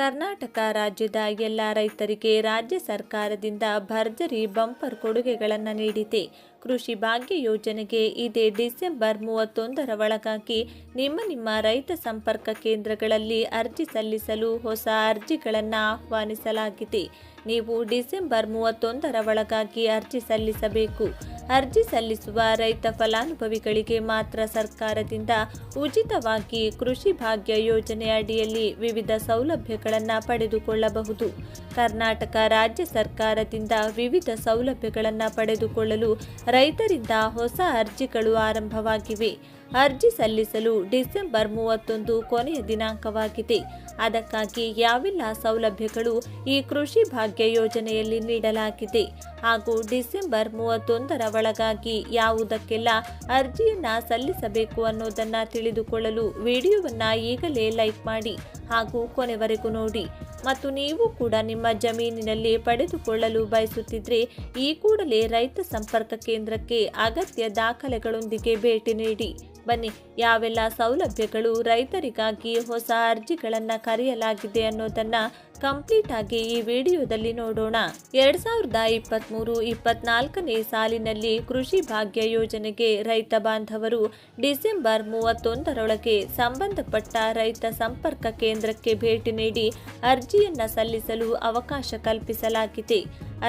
ಕರ್ನಾಟಕ ರಾಜ್ಯದ ಎಲ್ಲ ರೈತರಿಗೆ ರಾಜ್ಯ ಸರ್ಕಾರದಿಂದ ಭರ್ಜರಿ ಬಂಪರ್ ಕೊಡುಗೆಗಳನ್ನು ನೀಡಿದೆ. ಕೃಷಿ ಭಾಗ್ಯ ಯೋಜನೆಗೆ ಇದೇ ಡಿಸೆಂಬರ್ ಮೂವತ್ತೊಂದರ ಒಳಗಾಗಿ ನಿಮ್ಮ ನಿಮ್ಮ ರೈತ ಸಂಪರ್ಕ ಕೇಂದ್ರಗಳಲ್ಲಿ ಅರ್ಜಿ ಸಲ್ಲಿಸಲು ಹೊಸ ಅರ್ಜಿಗಳನ್ನು ಆಹ್ವಾನಿಸಲಾಗಿದೆ. ನೀವು ಡಿಸೆಂಬರ್ ಮೂವತ್ತೊಂದರ ಒಳಗಾಗಿ ಅರ್ಜಿ ಸಲ್ಲಿಸಬೇಕು. ಅರ್ಜಿ ಸಲ್ಲಿಸುವ ರೈತ ಫಲಾನುಭವಿಗಳಿಗೆ ಮಾತ್ರ ಸರ್ಕಾರದಿಂದ ಉಚಿತವಾಗಿ ಕೃಷಿ ಭಾಗ್ಯ ಯೋಜನೆ ಅಡಿಯಲ್ಲಿ ವಿವಿಧ ಸೌಲಭ್ಯಗಳನ್ನು ಪಡೆದುಕೊಳ್ಳಬಹುದು. ಕರ್ನಾಟಕ ರಾಜ್ಯ ಸರ್ಕಾರದಿಂದ ವಿವಿಧ ಸೌಲಭ್ಯಗಳನ್ನು ಪಡೆದುಕೊಳ್ಳಲು ರೈತರಿಂದ ಹೊಸ ಅರ್ಜಿಗಳು ಆರಂಭವಾಗಿವೆ. ಅರ್ಜಿ ಸಲ್ಲಿಸಲು ಡಿಸೆಂಬರ್ ಮೂವತ್ತೊಂದು ಕೊನೆಯ ದಿನಾಂಕವಾಗಿದೆ. ಅದಕ್ಕಾಗಿ ಯಾವೆಲ್ಲ ಸೌಲಭ್ಯಗಳು ಈ ಕೃಷಿ ಭಾಗ್ಯ ಯೋಜನೆಯಲ್ಲಿ ನೀಡಲಾಗಿದೆ? ಹಾಗೂ ಡಿಸೆಂಬರ್ ಮೂವತ್ತೊಂದರ ಒಳಗಾಗಿ ಯಾವುದಕ್ಕೆಲ್ಲ ಅರ್ಜಿಯನ್ನ ಸಲ್ಲಿಸಬೇಕು ಅನ್ನೋದನ್ನ ತಿಳಿದುಕೊಳ್ಳಲು ವಿಡಿಯೋವನ್ನ ಈಗಲೇ ಲೈಕ್ ಮಾಡಿ ಹಾಗೂ ಕೊನೆವರೆಗೂ ನೋಡಿ. ಮತ್ತು ನೀವು ಕೂಡ ನಿಮ್ಮ ಜಮೀನಿನಲ್ಲಿ ಪಡೆದುಕೊಳ್ಳಲು ಬಯಸುತ್ತಿದ್ರೆ ಈ ಕೂಡಲೇ ರೈತ ಸಂಪರ್ಕ ಕೇಂದ್ರಕ್ಕೆ ಅಗತ್ಯ ದಾಖಲೆಗಳೊಂದಿಗೆ ಭೇಟಿ ನೀಡಿ. ಬನ್ನಿ. ಯಾವೆಲ್ಲ ಸೌಲಭ್ಯಗಳು ರೈತರಿಗಾಗಿ ಹೊಸ ಅರ್ಜಿಗಳನ್ನು ಕರೆಯಲಾಗಿದೆ ಅನ್ನೋದನ್ನು ಕಂಪ್ಲೀಟ್ ಆಗಿ ಈ ವಿಡಿಯೋದಲ್ಲಿ ನೋಡೋಣ. ಎರಡ್ ಸಾವಿರದ ಇಪ್ಪತ್ತ್ಮೂರು ಇಪ್ಪತ್ನಾಲ್ಕನೇ ಸಾಲಿನಲ್ಲಿ ಕೃಷಿ ಭಾಗ್ಯ ಯೋಜನೆಗೆ ರೈತ ಬಾಂಧವರು ಡಿಸೆಂಬರ್ ಮೂವತ್ತೊಂದರೊಳಗೆ ಸಂಬಂಧಪಟ್ಟ ರೈತ ಸಂಪರ್ಕ ಕೇಂದ್ರಕ್ಕೆ ಭೇಟಿ ನೀಡಿ ಅರ್ಜಿಯನ್ನು ಸಲ್ಲಿಸಲು ಅವಕಾಶ ಕಲ್ಪಿಸಲಾಗಿದೆ.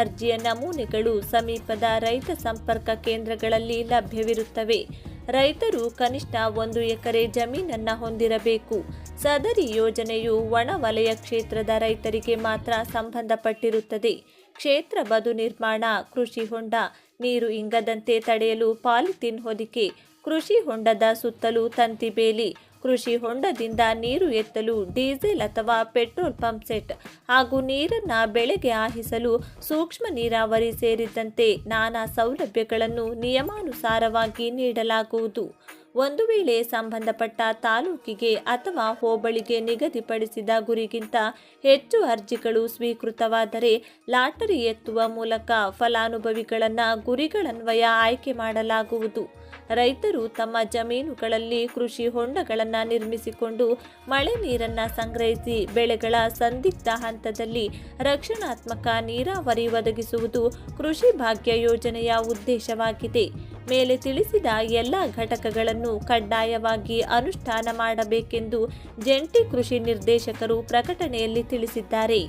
ಅರ್ಜಿಯ ನಮೂನೆಗಳು ಸಮೀಪದ ರೈತ ಸಂಪರ್ಕ ಕೇಂದ್ರಗಳಲ್ಲಿ ಲಭ್ಯವಿರುತ್ತವೆ. ರೈತರು ಕನಿಷ್ಠ ಒಂದು ಎಕರೆ ಜಮೀನನ್ನು ಹೊಂದಿರಬೇಕು. ಸದರಿ ಯೋಜನೆಯು ಒಣ ವಲಯ ಕ್ಷೇತ್ರದ ರೈತರಿಗೆ ಮಾತ್ರ ಸಂಬಂಧಪಟ್ಟಿರುತ್ತದೆ. ಕ್ಷೇತ್ರ ಬದು ನಿರ್ಮಾಣ, ಕೃಷಿ ಹೊಂಡ, ನೀರು ಇಂಗದಂತೆ ತಡೆಯಲು ಪಾಲಿಥೀನ್ ಹೊದಿಕೆ, ಕೃಷಿ ಹೊಂಡದ ಸುತ್ತಲೂ ತಂತಿ ಬೇಲಿ ಕೃಷಿ ಹೊಂಡದಿಂದ ನೀರು ಎತ್ತಲು ಡೀಸೆಲ್ ಅಥವಾ ಪೆಟ್ರೋಲ್ ಪಂಪ್ ಸೆಟ್ ಹಾಗೂ ನೀರನ್ನು ಬೆಳೆಗೆ ಆಹಿಸಲು ಸೂಕ್ಷ್ಮ ನೀರಾವರಿ ಸೇರಿದಂತೆ ನಾನಾ ಸೌಲಭ್ಯಗಳನ್ನು ನಿಯಮಾನುಸಾರವಾಗಿ ನೀಡಲಾಗುವುದು. ಒಂದು ವೇಳೆ ಸಂಬಂಧಪಟ್ಟ ತಾಲೂಕಿಗೆ ಅಥವಾ ಹೋಬಳಿಗೆ ನಿಗದಿಪಡಿಸಿದ ಗುರಿಗಿಂತ ಹೆಚ್ಚು ಅರ್ಜಿಗಳು ಸ್ವೀಕೃತವಾದರೆ ಲಾಟರಿ ಎತ್ತುವ ಮೂಲಕ ಫಲಾನುಭವಿಗಳನ್ನು ಗುರಿಗಳನ್ವಯ ಆಯ್ಕೆ ಮಾಡಲಾಗುವುದು. ರೈತರು ತಮ್ಮ ಜಮೀನುಗಳಲ್ಲಿ ಕೃಷಿ ಹೊಂಡಗಳನ್ನು ನಿರ್ಮಿಸಿಕೊಂಡು ಮಳೆ ನೀರನ್ನು ಸಂಗ್ರಹಿಸಿ ಬೆಳೆಗಳ ಸಂದಿಗ್ಧ ಹಂತದಲ್ಲಿ ರಕ್ಷಣಾತ್ಮಕ ನೀರಾವರಿ ಒದಗಿಸುವುದು ಕೃಷಿ ಭಾಗ್ಯ ಯೋಜನೆಯ ಉದ್ದೇಶವಾಗಿದೆ. ಮೇಲೆ ತಿಳಿಸಿದ ಎಲ್ಲ ಘಟಕಗಳನ್ನು ಕಡ್ಡಾಯವಾಗಿ ಅನುಷ್ಠಾನ ಮಾಡಬೇಕೆಂದು ಜಂಟಿ ಕೃಷಿ ನಿರ್ದೇಶಕರು ಪ್ರಕಟಣೆಯಲ್ಲಿ ತಿಳಿಸಿದ್ದಾರೆ.